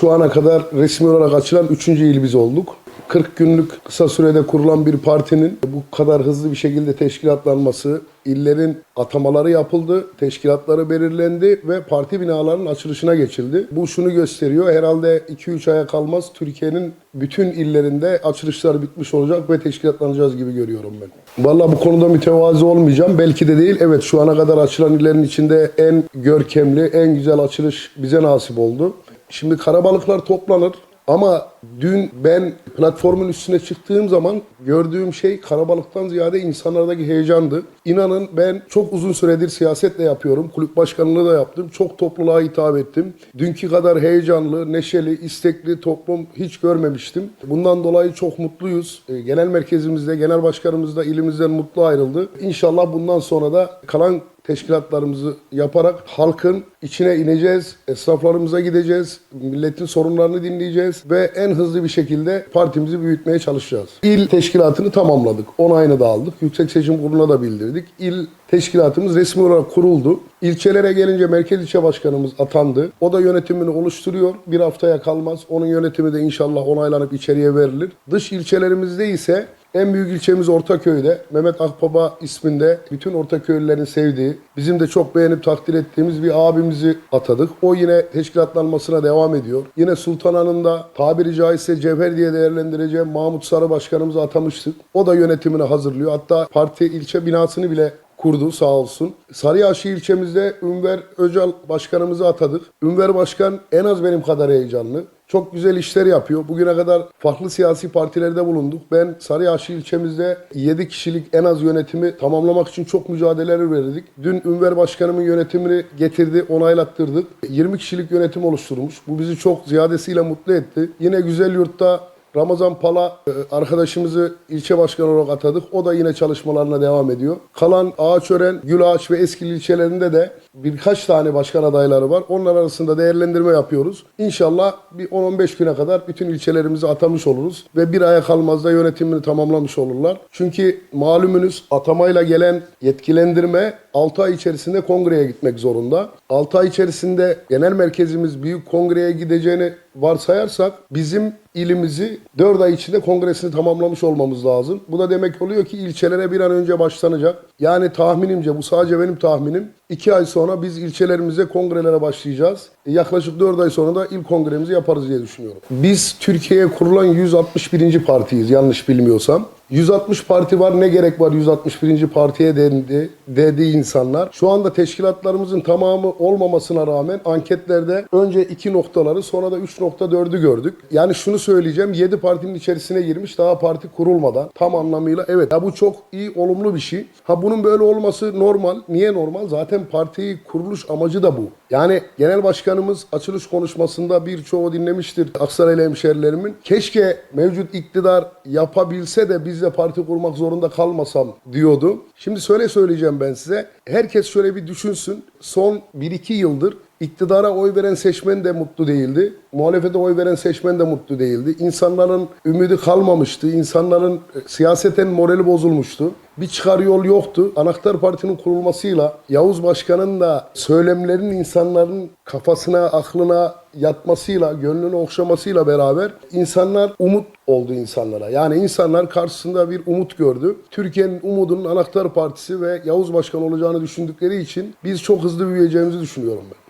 Şu ana kadar resmi olarak açılan 3. il biz olduk. 40 günlük kısa sürede kurulan bir partinin bu kadar hızlı bir şekilde teşkilatlanması, illerin atamaları yapıldı, teşkilatları belirlendi ve parti binalarının açılışına geçildi. Bu şunu gösteriyor, herhalde 2-3 aya kalmaz Türkiye'nin bütün illerinde açılışlar bitmiş olacak ve teşkilatlanacağız gibi görüyorum ben. Vallahi bu konuda mütevazi olmayacağım. Belki de değil. Evet şu ana kadar açılan illerin içinde en görkemli, en güzel açılış bize nasip oldu. Şimdi karabalıklar toplanır. Ama dün ben platformun üstüne çıktığım zaman gördüğüm şey karabalıktan ziyade insanlardaki heyecandı. İnanın ben çok uzun süredir siyasetle yapıyorum. Kulüp başkanlığı da yaptım. Çok topluluğa hitap ettim. Dünkü kadar heyecanlı, neşeli, istekli toplum hiç görmemiştim. Bundan dolayı çok mutluyuz. E, Genel merkezimizde, genel başkanımız da ilimizden mutlu ayrıldı. İnşallah bundan sonra da kalan teşkilatlarımızı yaparak halkın içine ineceğiz, esnaflarımıza gideceğiz, milletin sorunlarını dinleyeceğiz ve en hızlı bir şekilde partimizi büyütmeye çalışacağız. İl teşkilatını tamamladık, onayını da aldık, Yüksek Seçim Kurulu'na da bildirdik. İl teşkilatımız resmi olarak kuruldu. İlçelere gelince Merkez İlçe Başkanımız atandı. O da yönetimini oluşturuyor. Bir haftaya kalmaz. Onun yönetimi de inşallah onaylanıp içeriye verilir. Dış ilçelerimizde ise en büyük ilçemiz Ortaköy'de. Mehmet Akbaba isminde bütün Ortaköylülerin sevdiği, bizim de çok beğenip takdir ettiğimiz bir abimizi atadık. O yine teşkilatlanmasına devam ediyor. Yine Sultanhanı'nda tabiri caizse cevher diye değerlendireceğim Mahmut Sarı Başkanımızı atamıştık. O da yönetimini hazırlıyor. Hatta parti ilçe binasını bile kurdu sağ olsun. Sarıyaşı ilçemizde Ünver Öcal başkanımızı atadık. Ünver başkan en az benim kadar heyecanlı. Çok güzel işler yapıyor. Bugüne kadar farklı siyasi partilerde bulunduk. Ben Sarıyaşı ilçemizde 7 kişilik en az yönetimi tamamlamak için çok mücadeleler verdik. Dün Ünver başkanımın yönetimini getirdi, onaylattırdık. 20 kişilik yönetim oluşturmuş. Bu bizi çok ziyadesiyle mutlu etti. Yine Güzel Yurt'ta Ramazan Pala e, arkadaşımızı ilçe başkanı olarak atadık. O da yine çalışmalarına devam ediyor. Kalan Ağaçören, Gülağaç ve Eskili ilçelerinde de birkaç tane başkan adayları var. Onlar arasında değerlendirme yapıyoruz. İnşallah bir 10-15 güne kadar bütün ilçelerimizi atamış oluruz. Ve bir aya kalmaz da yönetimini tamamlamış olurlar. Çünkü malumunuz atamayla gelen yetkilendirme 6 ay içerisinde kongreye gitmek zorunda. 6 ay içerisinde genel merkezimiz büyük kongreye gideceğini varsayarsak bizim ilimizi 4 ay içinde kongresini tamamlamış olmamız lazım. Bu da demek oluyor ki ilçelere bir an önce başlanacak. Yani tahminimce bu sadece benim tahminim. 2 ay sonra biz ilçelerimize kongrelere başlayacağız. E, Yaklaşık 4 ay sonra da ilk kongremizi yaparız diye düşünüyorum. Biz Türkiye'ye kurulan 161. partiyiz yanlış bilmiyorsam. 160 parti var ne gerek var 161. partiye dendi, dedi insanlar. Şu anda teşkilatlarımızın tamamı olmamasına rağmen anketlerde önce 2 noktaları sonra da 3.4'ü gördük. Yani şunu söyleyeceğim 7 partinin içerisine girmiş daha parti kurulmadan tam anlamıyla evet. Ya bu çok iyi olumlu bir şey. Ha bunun böyle olması normal. Niye normal? Zaten partiyi kuruluş amacı da bu. Yani genel başkanımız açılış konuşmasında birçoğu dinlemiştir Aksaraylı hemşerilerimin. Keşke mevcut iktidar yapabilse de biz de parti kurmak zorunda kalmasam diyordu. Şimdi söyle söyleyeceğim ben size. Herkes şöyle bir düşünsün. Son 1-2 yıldır iktidara oy veren seçmen de mutlu değildi. Muhalefete oy veren seçmen de mutlu değildi. İnsanların ümidi kalmamıştı. İnsanların e, siyaseten morali bozulmuştu. Bir çıkar yol yoktu. Anahtar Parti'nin kurulmasıyla Yavuz Başkan'ın da söylemlerinin insanların kafasına, aklına yatmasıyla, gönlünü okşamasıyla beraber insanlar umut oldu insanlara. Yani insanlar karşısında bir umut gördü. Türkiye'nin umudunun Anahtar Partisi ve Yavuz Başkan olacağını düşündükleri için biz çok hızlı büyüyeceğimizi düşünüyorum ben.